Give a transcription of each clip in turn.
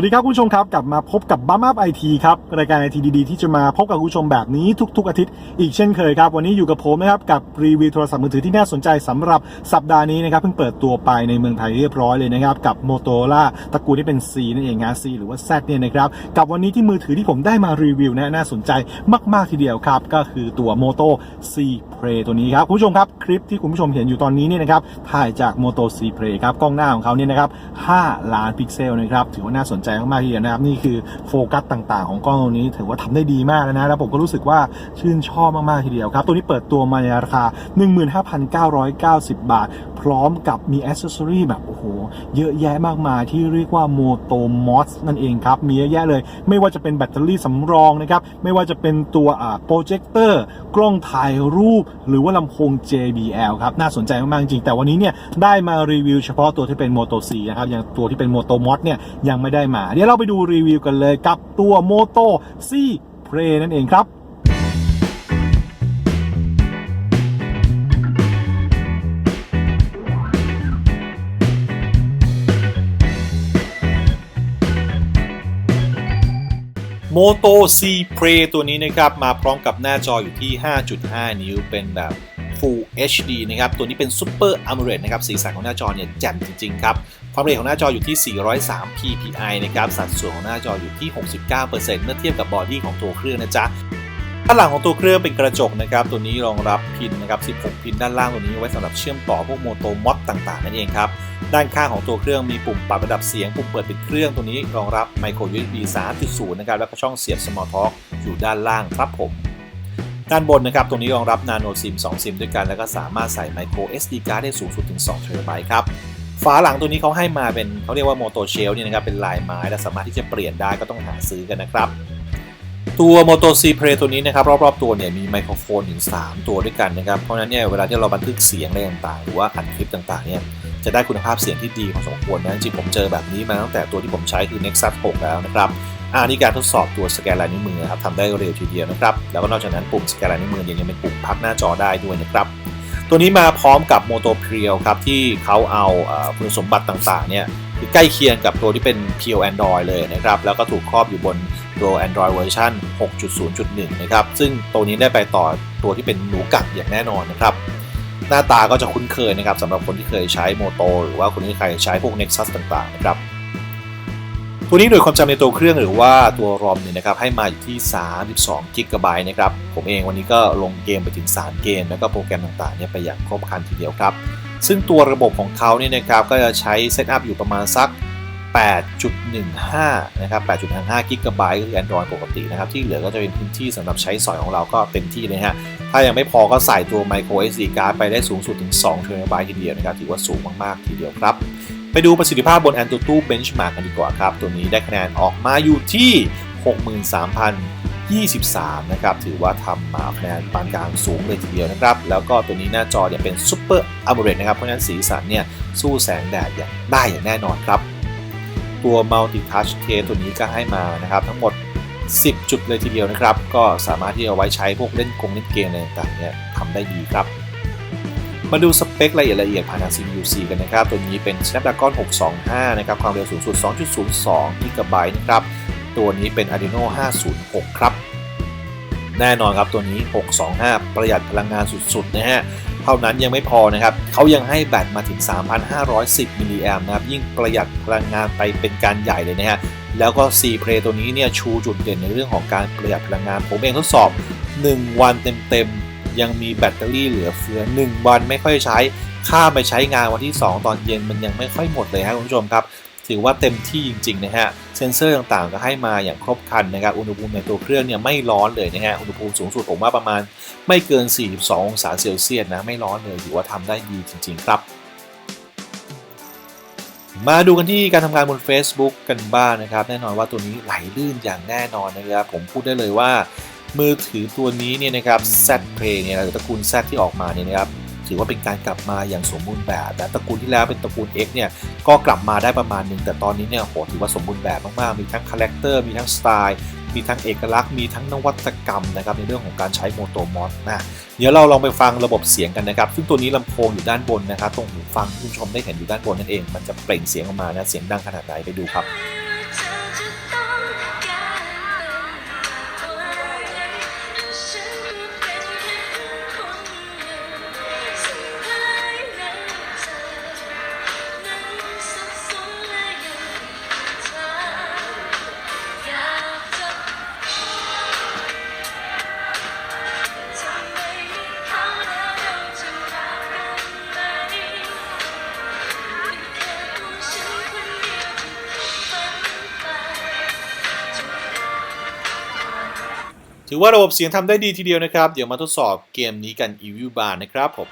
วัสดีครับคุณผู้ชมครับ กลับมาพบกับบัมอัพไอทีครับ รายการไอทีดีๆ ที่จะมาพบกับคุณผู้ชมแบบนี้ทุก ๆ อาทิตย์อีกเช่นเคยครับ วันนี้อยู่กับผมนะครับ กับรีวิวโทรศัพท์มือถือที่น่าสนใจสำหรับสัปดาห์นี้นะครับ เพิ่งเปิดตัวไปในเมืองไทยเรียบร้อยเลยนะครับ กับ m o t o r o l a ตระกูลที่เป็น C นั่นเองนะ C หรือว่า Z เนี่ยนะครับ กับวันนี้ที่มือถือที่ผมได้มารีวิวนะน่าสนใจมากๆทีเดียวครับ ก็คือตัว Moto C Play ตัวนี้ครับคุณผู้ชมครับคลิปที่คุณผู้ชมเห็นอยู่ตอนนี้เนี่ยนะครับถ่ายจาก Moto C Play ครับกล้องหน้าของเขาเนี่ยนะครับ5ล้านพิกเซลนะครับถือว่าน่าสนใจมากๆทีเดียวนะครับนี่คือโฟกัสต่าง ๆ ของกล้องตัวนี้ถือว่าทำได้ดีมากแล้วนะแล้วผมก็รู้สึกว่าชื่นชอบมากๆทีเดียวครับตัวนี้เปิดตัวมาในราคา 15,990 บาท พร้อมกับมีอ c เซสซอรีแบบ โอ้โห เยอะแยะมากมายที่เรียกว่าโมโตมอสนั่นเองครับ มีเยอะแยะเลย ไม่ว่าจะเป็นแบตเตอรี่สำรองนะครับ ไม่ว่าจะเป็นตัวอ่าโปรเจคเตอร์ กล้องถ่ายรูป หรือว่าลำโพง JBL ครับ น่าสนใจมากๆจริง แต่วันนี้เนี่ย ได้มารีวิวเฉพาะตัวที่เป็น Moto C นะครับ อย่างตัวที่เป็น Moto Mod เนี่ย ยังไม่ได้มา เดี๋ยวเราไปดูรีวิวกันเลยกับตัว Moto C Play นั่นเองครับ Moto C Play ตัวนี้นะครับมาพร้อมกับหน้าจออยู่ที่ 5.5 นิ้วเป็นแบบ Full HD นะครับ ตัวนี้เป็น Super AMOLED นะครับ สีสันของหน้าจอเนี่ยแจ่มจริง ๆ ครับ ความละเอียดของหน้าจออยู่ที่ 403 ppi นะครับ สัดส่วนของหน้าจออยู่ที่ 69%เมื่อเทียบกับบอดี้ของตัวเครื่องนะจ๊ะ ด้านหลังของตัวเครื่องเป็นกระจกนะครับ ตัวนี้รองรับพินนะครับ 16 พินด้านล่างตัวนี้ไว้สำหรับเชื่อมต่อพวกโมโตมอดต่าง ๆ นั่นเองครับ ด้านข้างของตัวเครื่องมีปุ่มปรับระดับเสียง ปุ่มเปิดปิดเครื่องตัวนี้รองรับ micro USB 3.0 นะครับ แล้วก็ช่องเสียบ Small Talk อยู่ด้านล่างครับผม ด้านบนนะครับตรงนี้รองรับ Nano SIM 2 SIM ด้วยกัน แล้วก็สามารถใส่ micro SD card ได้สูงสุดถึง2 TB ครับ ฝาหลังตัวนี้เขาให้มาเป็นเขาเรียกว่า Moto Shell เนี่ยนะครับ เป็นลายไม้ และสามารถที่จะเปลี่ยนได้ก็ต้องหาซื้อกันนะครับ ตัว Moto C Play ตัวนี้นะครับรอบๆตัวเนี่ยมีไมโครโฟนถึง 3 ตัวด้วยกันนะครับเพราะฉะนั้นเนี่ยเวลาที่เราบันทึกเสียงอะไรต่างๆ หรือว่าอัดคลิปต่างๆเนี่ยจะได้คุณภาพเสียงที่ดีพอสมควรนะจริงผมเจอแบบนี้มาตั้งแต่ตัวที่ผมใช้คือ Nexus 6 แล้วนะครับอ่านี่การทดสอบตัวสแกนลายนิ้วมือครับทำได้เร็วทีเดียวนะครับแล้วก็นอกจากนั้นปุ่มสแกนลายนิ้วมือยังเป็นปุ่มพักหน้าจอได้ด้วยนะครับตัวนี้มาพร้อมกับ Moto p r e o ครับที่เขาเอาอคุณสมบัติต่างๆเนี่ยคือใกล้เคียงกับตัวที่เป็น p o Android เลยนะครับแล้วก็ถูกครอบอยู่บน ตัว Android เวอร์ชัน6.0.1 นะครับ ซึ่งตัวนี้ได้ไปต่อตัวที่เป็นหนูกัดอย่างแน่นอนนะครับ หน้าตาก็จะคุ้นเคยนะครับสำหรับคนที่เคยใช้โมโตหรือว่าคนที่เคยใช้พวก Nexus ต่างๆ นะครับ ตัวนี้โดยความจำในตัวเครื่องหรือว่าตัวรอมเนี่ยนะครับให้มาอยู่ที่ 32 g b นะครับ ผมเองวันนี้ก็ลงเกมไปถึง 3 เกม แล้วก็โปรแกรมต่างๆเนี่ยไปอย่างครบครันทีเดียวครับ ซึ่งตัวระบบของเขาเนี่ยนะครับก็จะใช้เซตอัพอยู่ประมาณสัก 8.15 นะครับ 8.15 กิกะไบต์ก็คือ Android ปกตินะครับ ที่เหลือก็จะเป็นพื้นที่สำหรับใช้สอยของเราก็เต็มที่เลยฮะ ถ้ายังไม่พอก็ใส่ตัว micro SD card ไปได้สูงสุดถึง2 t b ทีเดียวนะครับ ถือว่าสูงมาก ๆ ทีเดียวครับ ไปดูประสิทธิภาพบน AnTuTu Benchmark กันดีกว่าครับ ตัวนี้ได้คะแนนออกมาอยู่ที่ 63,023 นะครับ ถือว่าทำมาคะแนนปานกลางสูงเลยทีเดียวนะครับ แล้วก็ตัวนี้หน้าจอเนี่ยเป็น Super AMOLED นะครับ เพราะฉะนั้นสีสันเนี่ยสู้แสงแดดอย่างได้อย่างแน่นอนครับ ตัว Multi Touch Case ตัวนี้ก็ให้มานะครับ ทั้งหมด 10 จุดเลยทีเดียวนะครับ ก็สามารถที่จะไว้ใช้พวกเล่นกงเล่นเกมอะไรต่างๆเนี่ยทำได้ดีครับ มาดูสเปคละเอียดละเอียดผ่านทาง CPU C กันนะครับ ตัวนี้เป็น Snapdragon 625 นะครับ ความเร็วสูงสุด 2.02 GB นะครับ ตัวนี้เป็น Adreno 506 ครับ แน่นอนครับตัวนี้ 625 ประหยัดพลังงานสุดๆนะฮะ เท่านั้นยังไม่พอนะครับเขายังให้แบตมาถึง 3,510 มิลลิแอมนะครับ ยิ่งประหยัดพลังงานไปเป็นการใหญ่เลยนะฮะ แล้วก็ C Play ตัวนี้เนี่ยชูจุดเด่นในเรื่องของการประหยัดพลังงาน ผมเองทดสอบ 1 วันเต็มๆ ยังมีแบตเตอรี่เหลือเฟือ 1 วันไม่ค่อยใช้ ข้ามไปใช้งานวันที่ 2 ตอนเย็นมันยังไม่ค่อยหมดเลยครับคุณผู้ชมครับ ถือว่าเต็มที่จริงๆนะฮะ เซนเซอร์ต่างๆ ก็ให้มาอย่างครบครันนะครับ อุณหภูมิในตัวเครื่องเนี่ยไม่ร้อนเลยนะฮะ อุณหภูมิสูงสุดผมว่าประมาณไม่เกิน 42 องศาเซลเซียสนะ ไม่ร้อนเลยถือว่าทำได้ดีจริง ๆ ครับ มาดูกันที่การทำงานบน Facebook กันบ้างนะครับ แน่นอนว่าตัวนี้ไหลลื่นอย่างแน่นอนนะครับ ผมพูดได้เลยว่ามือถือตัวนี้เนี่ยนะครับ Z Play เนี่ยหรือตระกูล Z ที่ออกมาเนี่ยนะครับ ถือว่าเป็นการกลับมาอย่างสมบูรณ์แบบแต่ตระกูลที่แล้วเป็นตระกูล X เนี่ยก็กลับมาได้ประมาณหนึ่งแต่ตอนนี้เนี่ยโหถือว่าสมบูรณ์แบบมากๆมีทั้งคาแรคเตอร์มีทั้งสไตล์มีทั้งเอกลักษณ์มีทั้งนวัตกรรมนะครับในเรื่องของการใช้โมโตมอสนะเดี๋ยวเราลองไปฟังระบบเสียงกันนะครับ ซึ่งตัวนี้ลำโพงอยู่ด้านบนนะครับตรงหูฟังที่คุณผู้ชมได้เห็นอยู่ด้านบนนั่นเอง มันจะเปล่งเสียงออกมานะเสียงดังขนาดไหนไปดูครับ ถือว่าระบบเสียงทำได้ดีทีเดียวนะครับ เดี๋ยวมาทดสอบเกมนี้กัน Evil Bar นะครับผม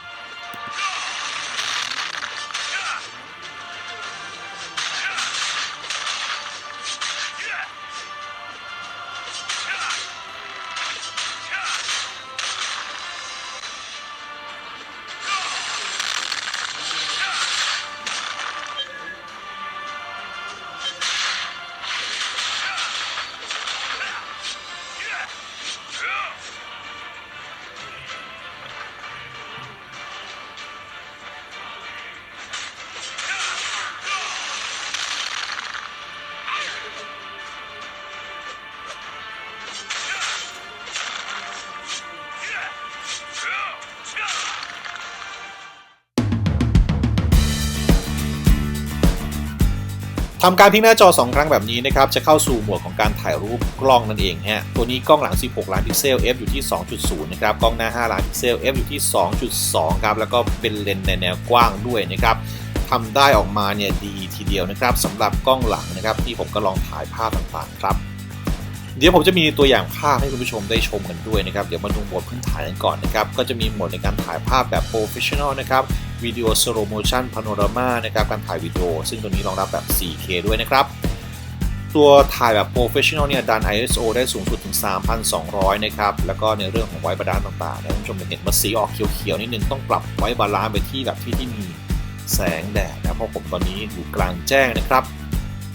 ทำการพลิกหน้าจอ 2 ครั้งแบบนี้นะครับ จะเข้าสู่หมวดของการถ่ายรูปกล้องนั่นเองฮะ ตัวนี้กล้องหลัง 16 ล้านพิกเซล f อยู่ที่ 2.0 นะครับ กล้องหน้า 5 ล้านพิกเซล f อยู่ที่ 2.2 ครับ แล้วก็เป็นเลนส์ในแนวกว้างด้วยนะครับทำได้ออกมาเนี่ยดีทีเดียวนะครับสำหรับกล้องหลังนะครับที่ผมก็ลองถ่ายภาพต่างๆครับ เดี๋ยวผมจะมีตัวอย่างภาพให้คุณผู้ชมได้ชมกันด้วยนะครับ เดี๋ยวมาดูโหมดพื้นฐานกันก่อนนะครับ ก็จะมีโหมดในการถ่ายภาพแบบ Professional นะครับ วิดีโอ Slow Motion Panorama นะครับการถ่ายวิดีโอ ซึ่งตัวนี้รองรับแบบ 4K ด้วยนะครับ ตัวถ่ายแบบ Professional เนี่ยดัน ISO ได้สูงสุดถึง 3,200 นะครับ แล้วก็ในเรื่องของไวบาลานซ์ต่างๆนี่ยคุณผู้ชมจะเห็นว่าสีออกเขียวๆนิดนึงต้องปรับไว้บาลานซ์ไปที่แบบที่ที่มีแสงแดดนะเพราะผมตอนนี้อยู่กลางแจ้งนะครับ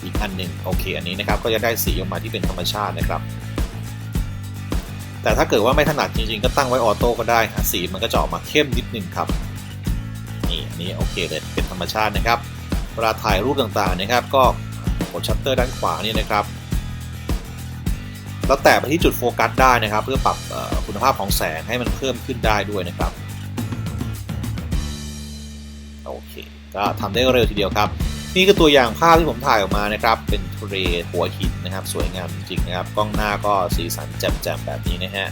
อีกอันหนึ่งโอเคอันนี้นะครับก็จะได้สีออกมาที่เป็นธรรมชาตินะครับแต่ถ้าเกิดว่าไม่ถนัดจริงๆ ก็ตั้งไว้ออโต้ก็ได้สีมันก็จะออกมาเข้มนิดนึงครับ นี้โอเคเลยเป็นธรรมชาตินะครับเวลาถ่ายรูปต่างๆนะครับ ก็กดชัตเตอร์ด้านขวานี่นะครับแล้วแตะไปที่จุดโฟกัสได้นะครับ เพื่อปรับคุณภาพของแสงให้มันเพิ่มขึ้นได้ด้วยนะครับโอเคก็ทำได้เร็วทีเดียวครับ นี่คือตัวอย่างภาพที่ผมถ่ายออกมานะครับ เป็นทะเลหัวหินนะครับ สวยงามจริงๆนะครับ กล้องหน้าก็สีสันแจ่มๆแบบนี้นะฮะ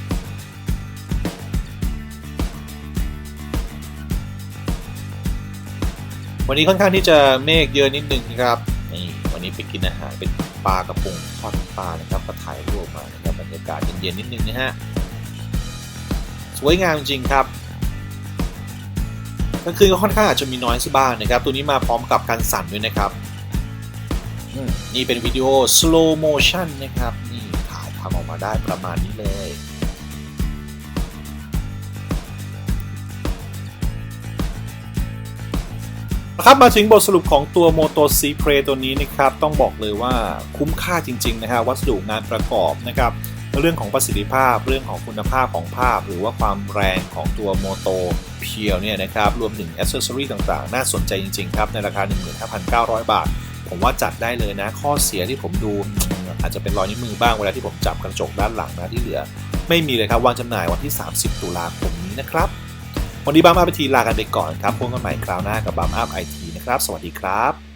วันนี้ค่อนข้างที่จะเมฆเยอะนิดนึงนะครับนี่วันนี้ไปกินอาหารเป็นปลากระพงทอดน้ำปลานะครับก็ถ่ายรูปมานะครับบรรยากาศเย็นๆนิดนึงนะฮะสวยงามจริงๆครับกลางคืนก็ค่อนข้างอาจจะมีน้อยส์บ้างนะครับ ตัวนี้มาพร้อมกับการสั่นด้วยนะครับอืมนี่เป็นวิดีโอ slow motion นะครับ นี่ถ่ายทำออกมาได้ประมาณนี้เลย ครับมาถึงบทสรุปของตัว Moto C Pre ตัวนี้นะครับต้องบอกเลยว่าคุ้มค่าจริงๆนะฮะวัสดุงานประกอบนะครับเรื่องของประสิทธิภาพเรื่องของคุณภาพของภาพ หรือว่าความแรงของตัว Moto เพียวเนี่ยนะครับรวมถึงอ c เซ s ซอรีต่างๆ น่าสนใจจริงๆครับในราคา 15,900 บาท ผมว่าจัดได้เลยนะ ข้อเสียที่ผมดูอืมอาจจะเป็นรอยนิ้วมือบ้างเวลาที่ผมจับกระจกด้านหลังนะที่เหลือ ไม่มีเลยครับวางจำหน่ายวันที่ 30 ตุลาคมนี้นะครับ วันนี้บัมอัพไอทีลากันไปก่อนครับพบกันใหม่คราวหน้ากับบัมอัพไอทีนะครับ สวัสดีครับ